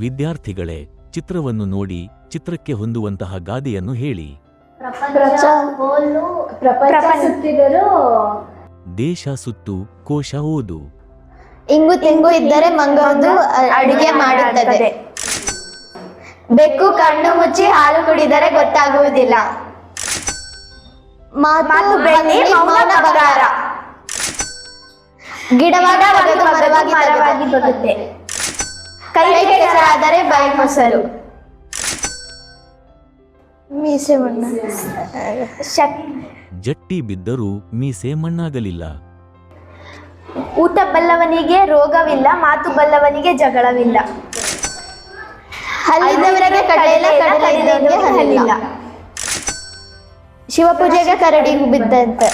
ವಿದ್ಯಾರ್ಥಿಗಳೇ ಚಿತ್ರವನ್ನು ನೋಡಿ ಚಿತ್ರಕ್ಕೆ ಹೊಂದುವಂತಹ ಗಾದೆಯನ್ನು ಹೇಳಿ. ಪ್ರಪಂಚ ಹೋಲು ಪ್ರಪಂಚ ಸುತ್ತಿದರೂ ದೇಶ ಸುತ್ತು ಕೋಶ ಓದು ಇಂಗು ತಿಂಗು ಇದ್ದರೆ ಮಂಗವೊಂದು ಅಡುಗೆ ಮಾಡುತ್ತದೆ. ಬೆಕ್ಕು ಕಣ್ಣು ಮುಚ್ಚಿ ಹಾಲು ಕುಡಿದರೆ ಗೊತ್ತಾಗುವುದಿಲ್ಲ. ಮಾತು ಬೆಳೆ ಮೌನ ಬಗಾರ ಗಿಡವಾದ ಮರವಾಗಿ ಮರವಾಗಿ ಬರುತ್ತೆ ಕೆಸರಾದರೆ ಬಾಯಿ ಮೊಸರು. ಮೀಸೆ ಮಣ್ಣ. ಶಕ್. ಜಟ್ಟಿ ಬಿದ್ದರೂ ಮೀಸೆ ಮಣ್ಣಾಗಲಿಲ್ಲ. ಊಟ ಬಲ್ಲವನಿಗೆ ರೋಗವಿಲ್ಲ ಮಾತು ಬಲ್ಲವನಿಗೆ ಜಗಳವಿಲ್ಲ. ಹಲ್ಲಿದವರಿಗೆ ಕಡಲೆಲ್ಲ ಕಡಲೆ ಇದ್ದವರಿಗೆ ಹಲ್ಲಿಲ್ಲ. ಶಿವಪೂಜೆಗೆ ಕರಡಿ ಬಿದ್ದಂತೆ.